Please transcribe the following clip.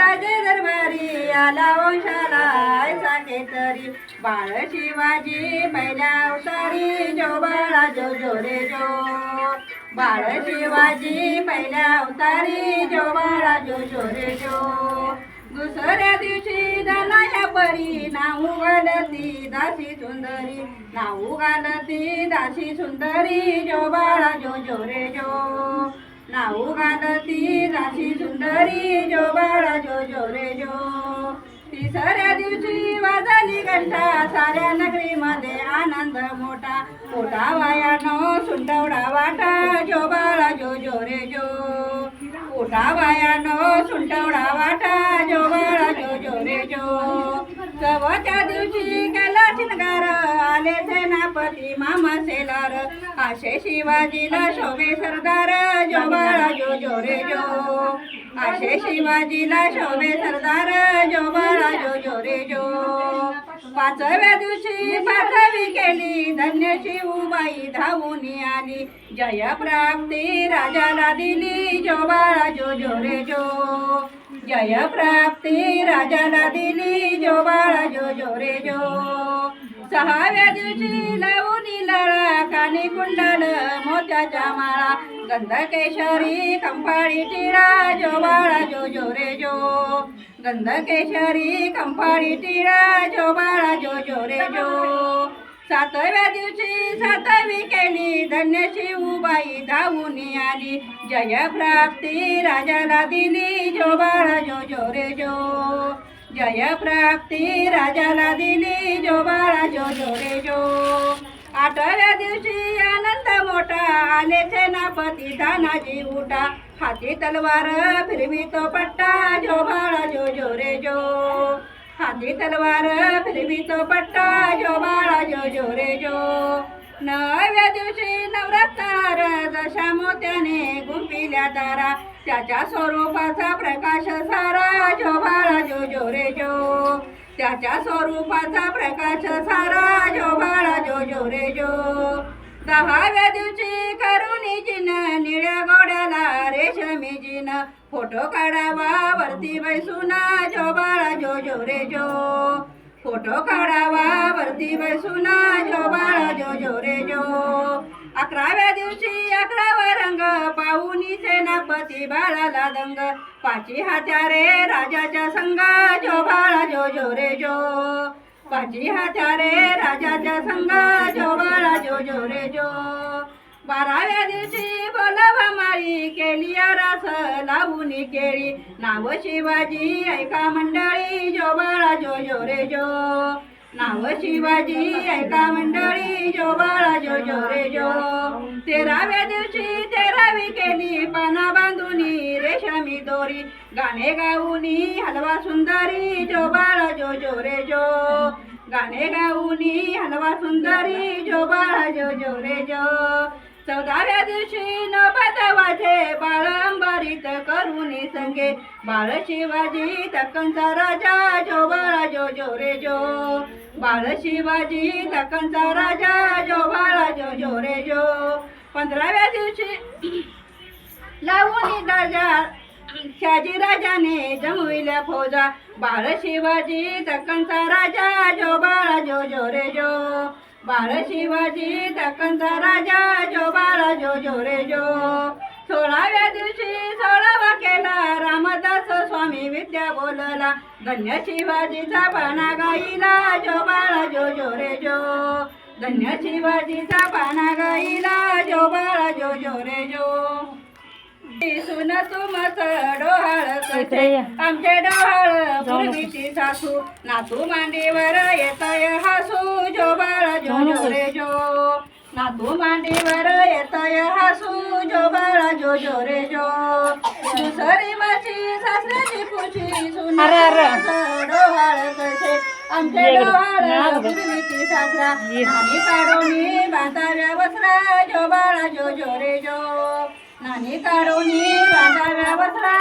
राजे दरबारी आला वंशाला ऐसा बाळ शिवाजी पहिल्या अवतारी जो बाळा जो जो रे जो. बाळ शिवाजी पहिल्या अवतारी जो बाळा जो जो रे जो. दुसऱ्या दिवशी झाला या परी नाऊ घालती दासी सुंदरी. नाऊ घालती दासी सुंदरी जो बाळा जो जो रे जो. नाऊ घालती सुंदरी जो बाळा जो जो रे जो. तिसऱ्या दिवशी वाजली घंटा साऱ्या नगरीमध्ये आनंद मोठा. मोठा वायानो सुंदवडा वाटा जो बाळा जो जो रे जो. मोठा वायानो सुंदवडा मामा सेलार आशे शिवाजीला शोभे सरदार जो बाळा जो जो रे जो. आशे शिवाजीला शोभे सरदार जो बाळा जो जो रे जो. पाचव्या दिवशी पाचवी केली धन्य शिवबाई धावून आली. जय प्राप्ती राजाला दिली जो बाळा जो जो रे जो. जय प्राप्ती राजाला दिली जो बाळा जो जो रे जो. सहाव्या दिवशी लावून लळा कानी कुंडल मोत्याच्या माळा गंधकेशरी कंपाळी टिळा जो बाळा जो जो रे जो. गंधकेशरी कंपाळी टिळा जो बाळा जो जो रे जो. सातव्या दिवशी सातवी केली धन्य शिवबाई धावून आली. जय प्राप्ती राजाला दिली जो बाळा जो जो रे जो. जय प्राप्ती राजाला दिली जो बाळा जो जो रे जो. आठव्या दिवशी आनंद मोठा आले सेनापती धानाजी उठा. हाती तलवार फिरवी तो पट्टा जो बाळा जो जो रे जो. हाती तलवार फिरवी तो पट्टा जो बाळा जो जो रे जो. नव्या दिवशी नवरात्र जशा मोत्याने गुंपिल्या तारा त्याच्या स्वरूपाचा प्रकाश सारा जो बाळा जो जो रे जो. त्याच्या स्वरूपाचा प्रकाश सारा जो बाळा जो जो रे जो. दहाव्या दिवशी करुणी जिन निळ्या गोड्याला रेशमी जिन फोटो काढावा वरती बैसून जो बाळा जो जो रे जो. फोटो काढावा वरती बैसून जो बाळा जो जो रे जो. अकराव्या दिवशी अकरावा रंग पाहुनी सेनापती बाळाला दंग. पाची हात्यारे राजाच्या संग जो बाळा जो जो रे जो. पाची हात्यारे राजाच्या संघ जो बाळा जो जो रे जो. बाराव्या दिवशी बोलावा माळी केली रस लावून केळी. नाव शिवाजी ऐका मंडळी जो बाळा जो जो रे जो. नाव शिवाजी ऐका मंडळी जो बाळा जो जो रे जो. तेराव्या दिवशी तेरावी केली पाना बांधुनी रेशमी दोरी. गाणे गाऊनी हलवा सुंदरी जो बाळा जो जो रे जो. गाणे गाऊनी हलवा सुंदरी जो बाळा जो जो रे जो. चौदाव्या दिवशी न वाजे बाळ अंबारीत संगे. बाळ शिवाजी दक्कनचा राजा जो बाळा जो जो रे जो. बाळ शिवाजी दक्कनचा राजा जो बाळा जो जो रे जो. पंधराव्या दिवशी लावून राजा शाजी राजाने जमविल्या फौजा. बाळ शिवाजी दक्कनचा राजा जो बाळा जो जो रे जो. बाळ शिवाजी दखनचा राजा जो बाळा जो जो रे जो. सोळाव्या दिवशी सोळावा केला रामदास स्वामी विद्या बोलला धन्य शिवाजीचा पाना गाईला जो बाळा जो जो रे जो. धन्य शिवाजीचा पाना गाईला जो बाळा सुन तुमच डोहाळ कसे? आमचे डोहाळ पूर्वीची सासू नातू मांडीवर येतय हसू जो बाळा जो जो रे जो. नातू मांडीवर येतय हसू जो बाळा जो जो रे जो. दुसरी माशी सासऱ्याची पुशी सुन डोहाळ कसे? आमचे डोहाळ पूर्वीची सासरा. आणि काढून बांधाव्या वस्त्रा जो बाळा जो जो रे जो. नानी काढून राजा वस्त्रा